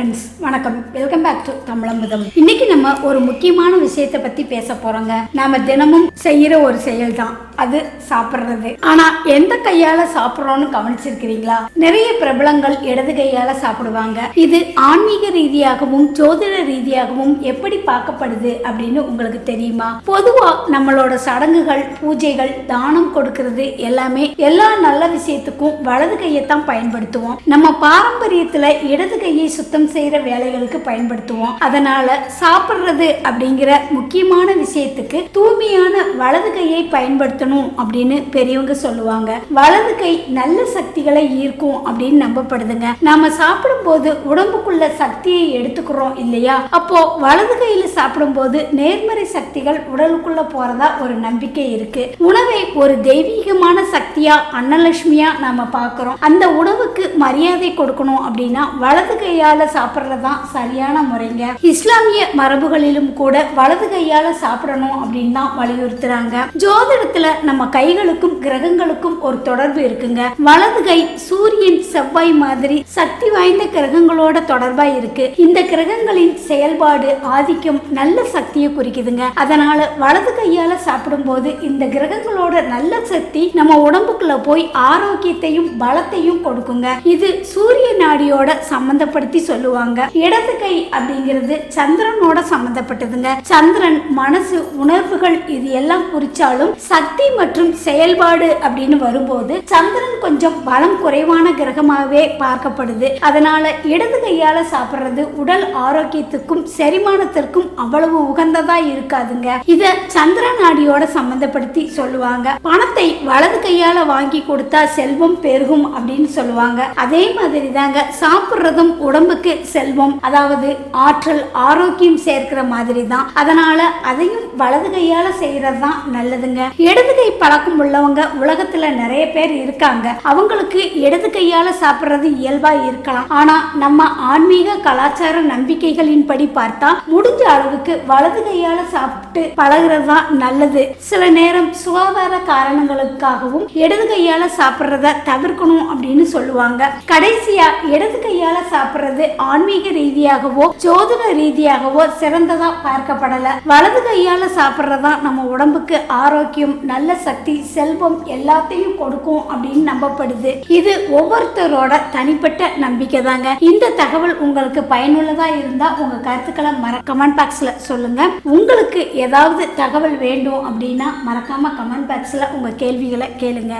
Friends வணக்கம். Welcome back to தமிழம்புதம் இன்னைக்கு நம்ம ஒரு முக்கியமான விஷயத்தை பத்தி பேச போறோங்க. நாம தினமும் செய்யற ஒரு செயல் தான் அது சாப்பிடுறது. ஆனா எந்த கையால சாப்பிடுறோம்னு கவனிச்சிருக்கிறீங்களா? நிறைய பிரபலங்கள் இடது கையால சாப்பிடுவாங்க. இது ஆன்மீக ரீதியாகவும் ஜோதிட ரீதியாகவும் எப்படி பார்க்கப்படுது அப்படின்னு உங்களுக்கு தெரியுமா? பொதுவா நம்மளோட சடங்குகள் பூஜைகள் தானம் கொடுக்கிறது எல்லாமே எல்லா நல்ல விஷயத்துக்கும் வலது கையைத்தான் பயன்படுத்துவோம். நம்ம பாரம்பரியத்துல இடது கையை சுத்தம் செய்யற வேலைகளுக்கு பயன்படுத்துவோம். அதனால சாப்பிடுறது அப்படிங்கிற முக்கியமான விஷயத்துக்கு தூய்மையான வலது கையை பயன்படுத்தணும். அப்படின்னு பெரியவங்க சொல்லுவாங்க. வலது கை நல்ல சக்திகளை ஈர்க்கும் அப்படின்னு நம்பப்படுதுங்க. நாம சாப்பிடும்போது உடம்புக்குள்ள சக்தியை எடுத்துக்கிறோம் இல்லையா? அப்போ வலது கையில சாப்பிடும்போது நேர்மறை சக்திகள் உடலுக்குள்ள போறதா ஒரு நம்பிக்கை இருக்கு. உணவை ஒரு தெய்வீகமான சக்தியா அன்னலட்சுமியா நாம பார்க்கிறோம் அந்த உணவுக்கு மரியாதை கொடுக்கணும் அப்படின்னா வலது கையால சாப்பிட்றதுதான் சரியான முறைங்க. இஸ்லாமிய மரபுகளிலும் கூட வலது கையால சாப்பிடணும் அப்படின்னு தான் வலியுறுத்துறாங்க. ஜோதிடத்துல நம்ம கைகளுக்கும் கிரகங்களுக்கும் ஒரு தொடர்பு இருக்குங்க. வலது கை சூரியன் செவ்வாய் மாதிரி சக்தி வாய்ந்த கிரகங்களோட தொடர்பா இருக்கு. இந்த கிரகங்களின் செயல்பாடு ஆதிக்கம் நல்ல சக்தியை குறிக்குதுங்க. அதனால வலது கையால சாப்பிடும்போது இந்த கிரகங்களோட நல்ல சக்தி நம்ம உடம்புக்குள்ள போய் ஆரோக்கியத்தையும் பலத்தையும் கொடுக்குங்க. இது சூரிய நாடியோட சம்பந்தப்படுத்தி சொல்லுவாங்க. இடது கை அப்படிங்கிறது சந்திரனோட சம்பந்தப்பட்டதுங்க. சந்திரன் மனசு உணர்வுகள் இது எல்லாம் குறிச்சாலும் சக்தி மற்றும் செயல்பாடு அப்படின்னு வரும்போது சந்திரன் கொஞ்சம் பலம் குறைவான கிரகமாகவே பார்க்கப்படுது. அதனால இடது கையால சாப்பிடுறது உடல் ஆரோக்கியத்துக்கும் செரிமானத்திற்கும் அவ்வளவு உகந்ததா இருக்காதுங்க. இத சந்திர நாடியோட சம்பந்தப்படுத்தி சொல்லுவாங்க. பணத்தை வலது கையால வாங்கி கொடுத்தா செல்வம் பெருகும் அப்படின்னு சொல்லுவாங்க. அதே மாதிரி தாங்க சாப்பிடுறதும் உடம்புக்கு செல்வம் அதாவது ஆற்றல் ஆரோக்கியம் சேர்க்கிற மாதிரி தான் அதனால அதையும் வலது கையால செய்யறது தான் நல்லதுங்க. இடது கை பழக்கம் உள்ளவங்க உலகத்துல நிறைய பேர் இருக்காங்க. அவங்களுக்கு இடது கையால சாப்பிடுறது இயல்பா இருக்கலாம். ஆனா நம்ம ஆன்மீக கலாச்சார நம்பிக்கைகளின்படி பார்த்தா முடிஞ்ச அளவுக்கு வலது கையால சாப்பிட்டு பழகுறது தான் நல்லது. சில நேரம் சுகாதார காரணங்களுக்காகவும் இடது கையால சாப்பிடுறத தவிர்க்கணும் அப்படின்னு சொல்லுவாங்க. கடைசியா இடது கையால சாப்பிடுறது ஆன்மீக ரீதியாகவோ ஜோதிட ரீதியாகவோ சிறந்ததா பார்க்கப்படல. வலது கையால சாப்பிடுறதா நம்ம உடம்புக்கு ஆரோக்கியம் நல்ல நல்ல சக்தி செல்வம் எல்லாத்தையும் கொடுக்கும் அப்படின்னு நம்பப்படுது. இது ஒவ்வொருத்தரோட தனிப்பட்ட நம்பிக்கை தாங்க. இந்த தகவல் உங்களுக்கு பயனுள்ளதா இருந்தா உங்க கருத்துக்களை மற கமெண்ட் பாக்ஸ்ல சொல்லுங்க. உங்களுக்கு ஏதாவது தகவல் வேண்டும் அப்படின்னா மறக்காம கமெண்ட் பாக்ஸ்ல உங்க கேள்விகளை கேளுங்க.